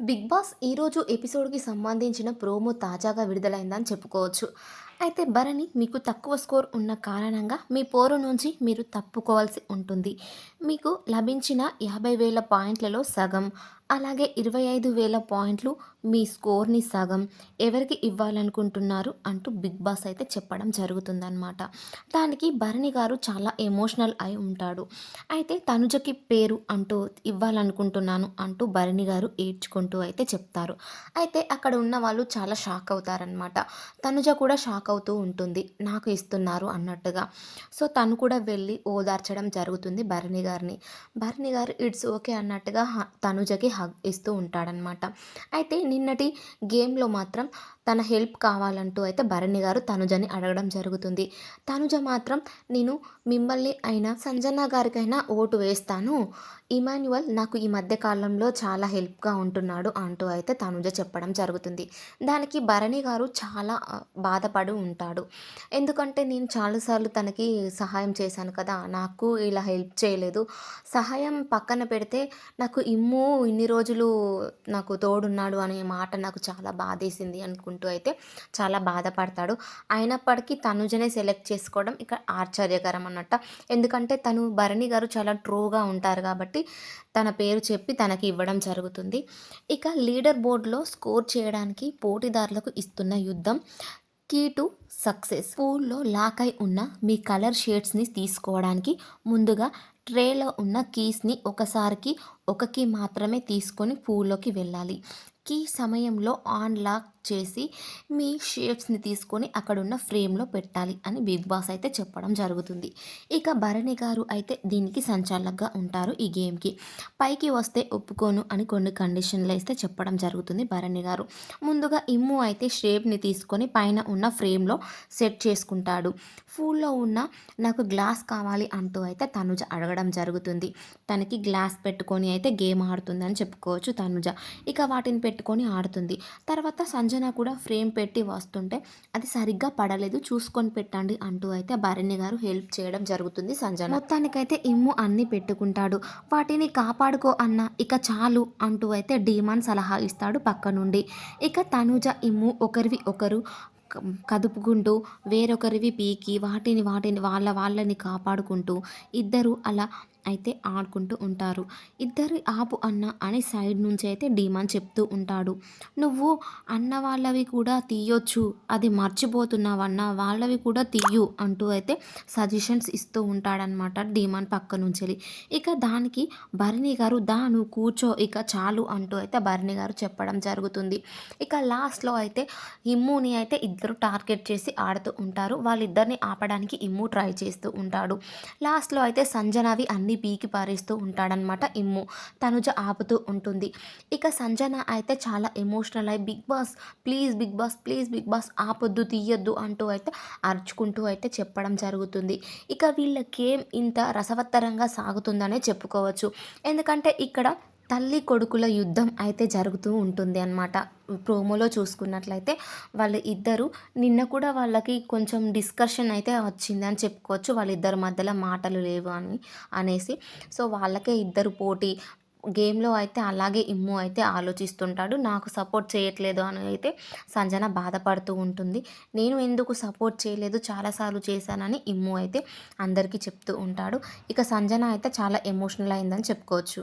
Big boss ఈరోజు ఎపిసోడ్కి సంబంధించిన promo తాజాగా విడుదలైందని చెప్పుకోవచ్చు. అయితే భరణి మీకు తక్కువ స్కోర్ ఉన్న కారణంగా మీ పోరు నుంచి మీరు తప్పుకోవాల్సి ఉంటుంది. మీకు లభించిన యాభై వేల పాయింట్లలో సగం అలాగే ఇరవై ఐదు వేల పాయింట్లు మీ స్కోర్ని సగం ఎవరికి ఇవ్వాలనుకుంటున్నారు అంటూ బిగ్ బాస్ అయితే చెప్పడం జరుగుతుందన్నమాట. దానికి భరణి గారు చాలా ఎమోషనల్ అయి ఉంటాడు. అయితే తనుజకి పేరు అంటూ ఇవ్వాలనుకుంటున్నాను అంటూ భరణి గారు ఏడ్చుకుంటూ అయితే చెప్తారు. అయితే అక్కడ ఉన్న వాళ్ళు చాలా షాక్ అవుతారనమాట తనుజ కూడా షాక్ అవుతూ ఉంటుంది. నాకు ఇస్తున్నారు అన్నట్టుగా. సో తను కూడా వెళ్ళి ఓదార్చడం జరుగుతుంది భరణి గారిని. భరణి గారు ఇట్స్ ఓకే అన్నట్టుగా హ- తనుజకి హగ్ ఇస్తూ ఉంటాడనమాట. అయితే నిన్నటి గేమ్లో మాత్రం తన హెల్ప్ కావాలంటూ అయితే భరణి గారు తనుజని అడగడం జరుగుతుంది. తనుజ మాత్రం నేను మిమ్మల్ని అయినా సంజన గారికైనా ఓటు వేస్తాను. ఇమాన్యువల్ నాకు ఈ మధ్య కాలంలో చాలా హెల్ప్గా ఉంటున్నాడు అంటూ అయితే తనుజ చెప్పడం జరుగుతుంది. దానికి భరణి గారు చాలా బాధపడి ఉంటాడు. ఎందుకంటే నేను చాలాసార్లు తనకి సహాయం చేశాను కదా నాకు ఇలా హెల్ప్ చేయలేదు. సహాయం పక్కన పెడితే నాకు ఇమ్ము ఇన్ని రోజులు నాకు తోడున్నాడు అనే మాట నాకు చాలా బాధేసింది అనుకుంటూ అయితే చాలా బాధపడతాడు. అయినప్పటికీ తనుజనే సెలెక్ట్ చేసుకోవడం ఇక్కడ ఆశ్చర్యకరం అన్నట్ట. ఎందుకంటే తను భరణి గారు చాలా ట్రూగా ఉంటారు కాబట్టి తన పేరు చెప్పి తనకి ఇవ్వడం జరుగుతుంది. ఇక లీడర్ బోర్డులో స్కోర్ చేయడానికి పోటీదారులకు ఇస్తున్న యుద్ధం కీ టు సక్సెస్. పూల్లో లాక్ అయి ఉన్న మీ కలర్ షేడ్స్ని తీసుకోవడానికి ముందుగా ట్రేలో ఉన్న కీస్ని ఒకసారికి ఒక కీ మాత్రమే తీసుకొని పూల్లోకి వెళ్ళాలి. కీ సమయంలో ఆన్ లాక్ చేసి మీ షేప్స్ని తీసుకొని అక్కడున్న ఫ్రేమ్లో పెట్టాలి అని బిగ్ బాస్ అయితే చెప్పడం జరుగుతుంది. ఇక భరణి గారు అయితే దీనికి సంచాలకుగా ఉంటారు ఈ గేమ్కి. పైకి వస్తే ఒప్పుకోను అని కొన్ని కండిషన్లు అయితే చెప్పడం జరుగుతుంది భరణి గారు. ముందుగా ఇమ్ము అయితే షేప్ని తీసుకొని పైన ఉన్న ఫ్రేమ్లో సెట్ చేసుకుంటాడు. ఫూల్లో ఉన్న నాకు గ్లాస్ కావాలి అంటూ అయితే తనుజ అడగడం జరుగుతుంది. తనకి గ్లాస్ పెట్టుకొని అయితే గేమ్ ఆడుతుంది అని చెప్పుకోవచ్చు తనుజ. ఇక వాటిని పెట్టుకొని ఆడుతుంది. తర్వాత రోజైనా కూడా ఫ్రేమ్ పెట్టి వస్తుంటే అది సరిగ్గా పడలేదు చూసుకొని పెట్టండి అంటూ అయితే భరణి గారు హెల్ప్ చేయడం జరుగుతుంది సంజన. మొత్తానికైతే ఇమ్ము అన్ని పెట్టుకుంటాడు. వాటిని కాపాడుకో అన్న ఇక చాలు అంటూ అయితే డీమాన్ సలహా ఇస్తాడు పక్క నుండి. ఇక తనుజ ఇమ్ము ఒకరివి ఒకరు కదుపుకుంటూ వేరొకరివి పీకి వాటిని వాటిని వాళ్ళ వాళ్ళని కాపాడుకుంటూ ఇద్దరు అలా అయితే ఆడుకుంటూ ఉంటారు. ఇద్దరు ఆపు అన్న అని సైడ్ నుంచి అయితే డీమాన్ చెప్తూ ఉంటాడు. నువ్వు అన్న వాళ్ళవి కూడా తీయొచ్చు అది మర్చిపోతున్నావన్న వాళ్ళవి కూడా తీయు అంటూ అయితే సజెషన్స్ ఇస్తూ ఉంటాడనమాట డీమాన్ పక్క నుంచి ఇక దానికి భరణి గారు దాను కూర్చో ఇక చాలు అంటూ అయితే భరణి గారు చెప్పడం జరుగుతుంది. ఇక లాస్ట్లో అయితే ఇమ్ముని అయితే ఇద్దరు టార్గెట్ చేసి ఆడుతూ ఉంటారు. వాళ్ళిద్దరిని ఆపడానికి ఇమ్ము ట్రై చేస్తూ ఉంటాడు. లాస్ట్లో అయితే సంజనవి అన్ని పీకి పారేస్తూ ఉంటాడనమాట ఇమ్ము. తనుజ ఆపుతూ ఉంటుంది. ఇక సంజన అయితే చాలా ఎమోషనల్ అయి Big Boss please Big Boss please Big Boss ఆపొద్దు తీయొద్దు అంటూ అయితే అరుచుకుంటూ అయితే చెప్పడం జరుగుతుంది. ఇక వీళ్ళ గేమ్ ఇంత రసవత్తరంగా సాగుతుందనే చెప్పుకోవచ్చు. ఎందుకంటే ఇక్కడ తల్లి కొడుకుల యుద్ధం అయితే జరుగుతూ ఉంటుంది అన్నమాట. ప్రోమోలో చూసుకున్నట్లయితే వాళ్ళు ఇద్దరు నిన్న కూడా వాళ్ళకి కొంచెం డిస్కషన్ అయితే వచ్చింది అని చెప్పుకోవచ్చు. వాళ్ళిద్దరి మధ్యలో మాటలు లేవు అని అనేసి. సో వాళ్ళకే ఇద్దరు పోటీ. గేమ్లో అయితే అలాగే ఇమ్ము అయితే ఆలోచిస్తుంటాడు. నాకు సపోర్ట్ చేయట్లేదు అని అయితే సంజన బాధపడుతూ ఉంటుంది. నేను ఎందుకు సపోర్ట్ చేయలేదు? చాలాసార్లు చేశానని ఇమ్ము అయితే అందరికీ చెప్తూ ఉంటాడు. ఇక సంజన అయితే చాలా ఎమోషనల్ అయిందని చెప్పుకోవచ్చు.